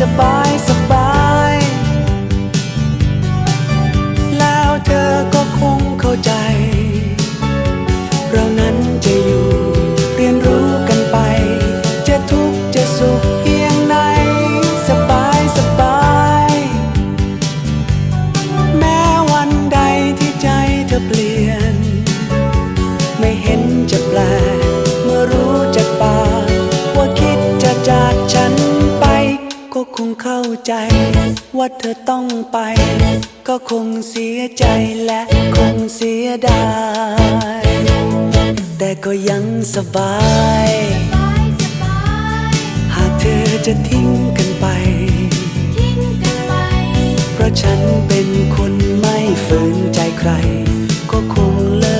สบายสบาย แล้วเธอก็คงเข้าใจ ว่าเธอต้องไป ก็คงเสียใจและคงเสียดาย แต่ก็ยังสบาย หากเธอจะทิ้งกันไป เพราะฉันเป็นคนไม่ฝืนใจใคร ก็คงเลิก